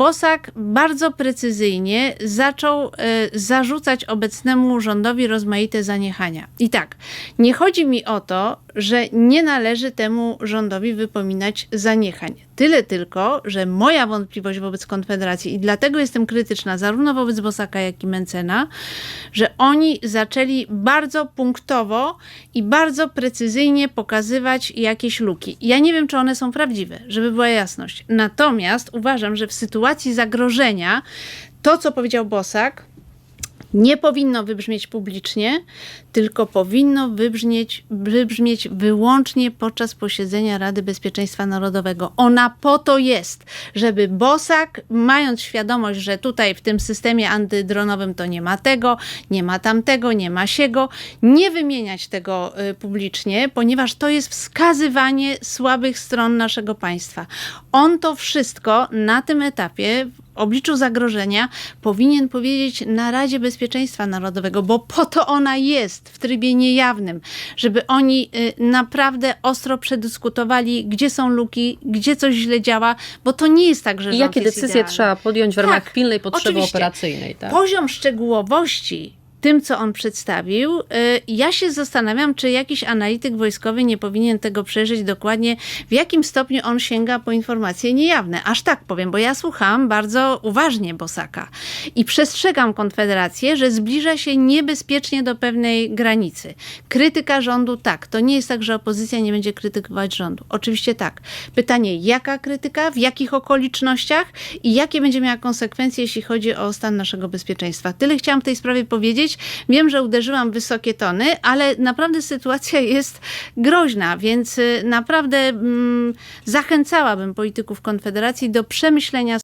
Bosak bardzo precyzyjnie zaczął e, zarzucać obecnemu rządowi rozmaite zaniechania. I tak, nie chodzi mi o to, że nie należy temu rządowi wypominać zaniechań. Tyle tylko, że moja wątpliwość wobec Konfederacji i dlatego jestem krytyczna zarówno wobec Bosaka, jak i Mencena, że oni zaczęli bardzo punktowo i bardzo precyzyjnie pokazywać jakieś luki. Ja nie wiem, czy one są prawdziwe, żeby była jasność. Natomiast uważam, że w sytuacji zagrożenia to, co powiedział Bosak, nie powinno wybrzmieć publicznie, tylko powinno wybrzmieć, wybrzmieć wyłącznie podczas posiedzenia Rady Bezpieczeństwa Narodowego. Ona po to jest, żeby Bosak, mając świadomość, że tutaj w tym systemie antydronowym to nie ma tego, nie ma tamtego, nie ma siego, nie wymieniać tego y, publicznie, ponieważ to jest wskazywanie słabych stron naszego państwa. On to wszystko na tym etapie obliczu zagrożenia powinien powiedzieć na Radzie Bezpieczeństwa Narodowego, bo po to ona jest w trybie niejawnym, żeby oni y, naprawdę ostro przedyskutowali, gdzie są luki, gdzie coś źle działa, bo to nie jest tak, że I jakie decyzje idealny. trzeba podjąć w ramach Tak, pilnej potrzeby operacyjnej. Tak? Poziom szczegółowości tym, co on przedstawił, y, ja się zastanawiam, czy jakiś analityk wojskowy nie powinien tego przejrzeć dokładnie, w jakim stopniu on sięga po informacje niejawne. Aż tak powiem, bo ja słucham bardzo uważnie Bosaka i przestrzegam Konfederację, że zbliża się niebezpiecznie do pewnej granicy. Krytyka rządu tak, to nie jest tak, że opozycja nie będzie krytykować rządu. Oczywiście tak. Pytanie, jaka krytyka, w jakich okolicznościach i jakie będzie miała konsekwencje, jeśli chodzi o stan naszego bezpieczeństwa. Tyle chciałam w tej sprawie powiedzieć. Wiem, że uderzyłam w wysokie tony, ale naprawdę sytuacja jest groźna, więc y, naprawdę mm, zachęcałabym polityków Konfederacji do przemyślenia